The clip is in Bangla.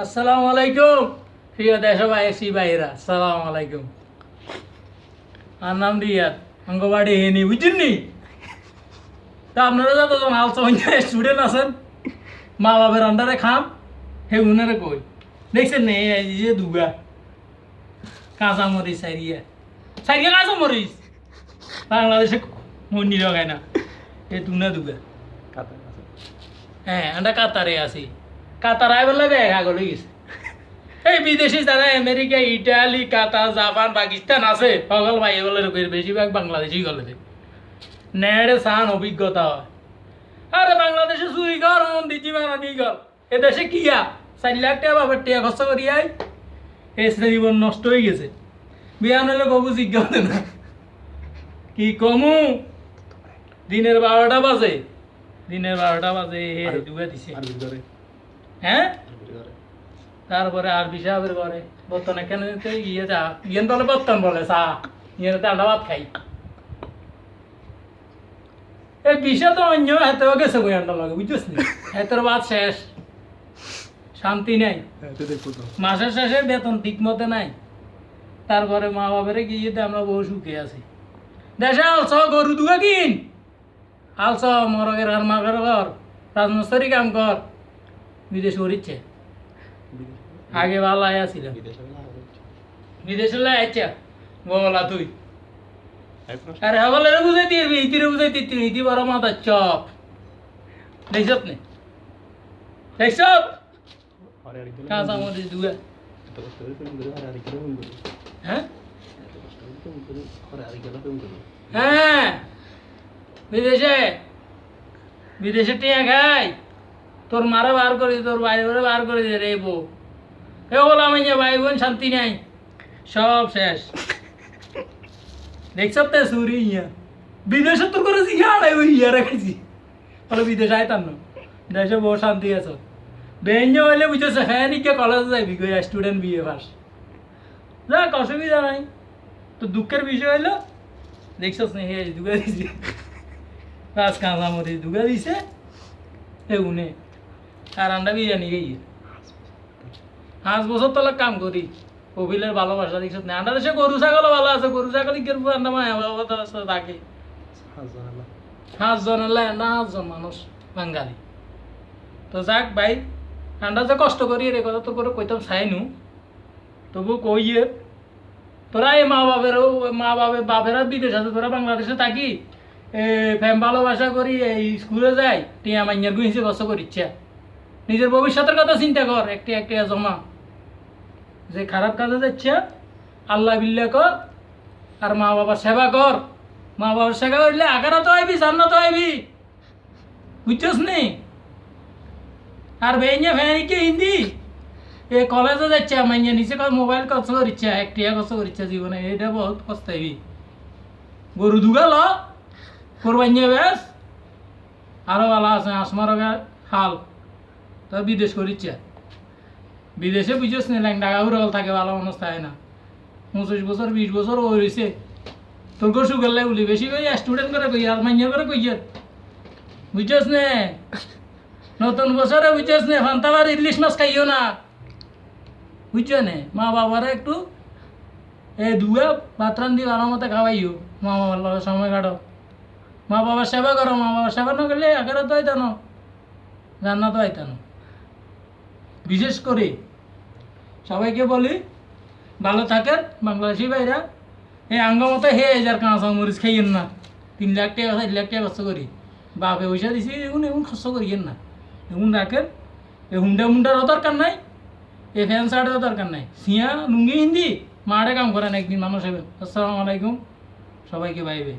আসসালামু আলাইকুম। প্রিয় দেশবাসী ভাইরা আসসালামু আলাইকুম। আর নাম রিয়াদ অঙ্গবাড়ি হেনি বুঝছেন নি? তা আপনারা যতজন হাল স্টুডেন্ট আছেন মা বাবার আন্ডারে খাম হে উনারে কই? দেখছেন নে এই যে দুগা কাঁচা মরিচ সাইরিয়া। সাইরিয়া কাঁচা মরিচ? বাংলাদেশে মন্ডি লাগায় না। এ তুনা দুগা। হ্যাঁ আমরা কাতারে আছি। কাতার আইবার লাগে আগল গেছে। এই বিদেশি যারা, America, Italy, Qatar, Japan, Pakistan আছে, সকল ভাই বলে বেশিরভাগ বাংলাদেশি গলে নেড়ে সান অভিজ্ঞতা হয়। আরে বাংলাদেশে চুরি কর মন্দির জীবন নি গল। এ দেশে কিয়া চার লাখ টাকা বাবার টিয়া খরচ করি আই। এই জীবন নষ্ট হয়ে গেছে। বিয়া নইলে কবু জিজ্ঞাসা না কি কমু? দিনের বারোটা বাজে। দিনের বারোটা বাজে ডুবে দিছে। হ্যাঁ? তারপরে আর বিশাবের ঘরে বর্তন এখানে গিয়ে যা গিয়ে বলে বর্তন বলে চা গিয়ে তো আন্ডা ভাত খাই। এই বিষা তো অন্য হাতেও গেছে বই আন্ডা লাগে বুঝছিস নি? হাতের ভাত শেষ শান্তি নাই। মাসের শেষে বেতন ঠিক মতে নাই। তারপরে মা বাবারে গিয়ে তো আমরা বহু সুখে আছি। দেশে আলছ গরু দুগা কিন। আলছ মরগের আর মাগের ঘর রাজমস্তরি কাম কর। বিদেশ করিচ্ছে আগে ভালো আছিল বিদেশে লাইছে বলা তুই। আরে হবলে রে বুঝাই দিবি ইতিরে বুঝাই দিতি ইতি বড় মাথা চপ। দেখছত নে? দেখছত কাঁচা মরিচ দুগা হ্যাঁ? হ্যাঁ। বিদেশে। বিদেশে টিয়া খাই তোর মারা বার করে তোর বাইরে বার করে দে রে বউ। এ বললাম এই যে ভাই বোন শান্তি নাই। সব শেষ। দেখছ তো সুরি ইয়া। বিদেশে তোর করে আড়াই ওই ইয়া রেখেছি। বলে বিদেশে আইতাম না। দেশে বউ শান্তি আছো। বেঞ্জ হইলে বুঝেছে হ্যাঁ নিকে কলেজে যাবি গো স্টুডেন্ট বিএ পাস যাক, অসুবিধা নাই। তো দুঃখের বিষয় হইল দেখছস না হে দুগা দিছে। রাজ কাঁচা মরিচ দুগা দিছে উনে। আর আন্ডা বিরিয়ানি গিয়ে পাঁচ বছর তলে কাম করি। কপিলের ভালোবাসা দেখছ না আন্ডা দেশে গরু ছাগলও ভালো আছে। গরু ছাগল ইকের আন্ডা মায়া বাবা আছে সাতজন হলে মানুষ বাঙালি। তো যাক ভাই আন্ডা যে কষ্ট করি রে কথা তো করে কইতাম চাইনু। তবু কইয়ে তোরা এই মা বাবেরও মা বাবে বাপেরা বিদেশ আছে তোরা বাংলাদেশে থাকি। ফ্যাম ভালোবাসা করি এই স্কুলে যাই টিয়া মাইয়ার গুইছে কষ্ট করিচ্ছে নিজের ভবিষ্যতের কথা চিন্তা কর, একটি একটি জমা। যে খারাপ কাজে যাচ্ছে, আল্লাহ বিল্লা কর, আর মা বাবার সেবা কর। মা বাবার সেবা করলে আগারা তো আইবি জান্না তো আইবি। বুঝছস নি? আর বেইনে ফ্যানিকে হিন্দি? এ কলেজে যাচ্ছে মাইয়া নিচে মোবাইল কষ্ট করিচ্ছে, একটিয়া কষ্ট করিচ্ছে জীবনে এটা বহুত কষ্ট হইবি। গরু দুগাল কোরবাইয়া বেশ আরও ভালো আছে আসমারগা হাল। তো বিদেশ করিচ্ছে। বিদেশে বুঝছিস না ল্যাংডা গাউরল থাকে, ভালো মানুষ থাকে না। পঁচিশ বছর, বিশ বছর ও রয়েছে তোর গো সুগার লাই বলি, বেশি কই স্টুডেন্ট করে কই আর মাইয়া করে কই বুঝছিস নে? নতুন বছরে বুঝছিস নে ফান্তাবার ইলিশ মাছ খাইও না। বুঝছ নে? মা বাবারা একটু এ দুয়া বাতরান দিয়ে ভালো মতো খাওয়াইও। মা বাবার লগে সময় কাটো মা বাবার সেবা করো, মা বাবার সেবা না করলে আগে তো আইতানো জান্না তো আইতানো বিশেষ করে সবাইকে বলি, ভালো থাকেন, বাংলাদেশি ভাইরা। এই আঙ্গ মতো হে যার কাঁচা মরিচ খাইয়েন না। তিন লাখ টাকা, চার লাখ টাকা খরচ করি। বাপে পয়সা দিছি এগুন এগুন খরচ করিয়েন না। এগুন রাখেন এ হুন্ডা মুন্ডারও দরকার নাই এ ফ্যান শার্টেরও দরকার নাই। সিয়া, লুঙ্গি, হিন্দি, মাঠে কাম করেন একদিন মানুষ হবে আসসালামু আলাইকুম, সবাইকে বাইবে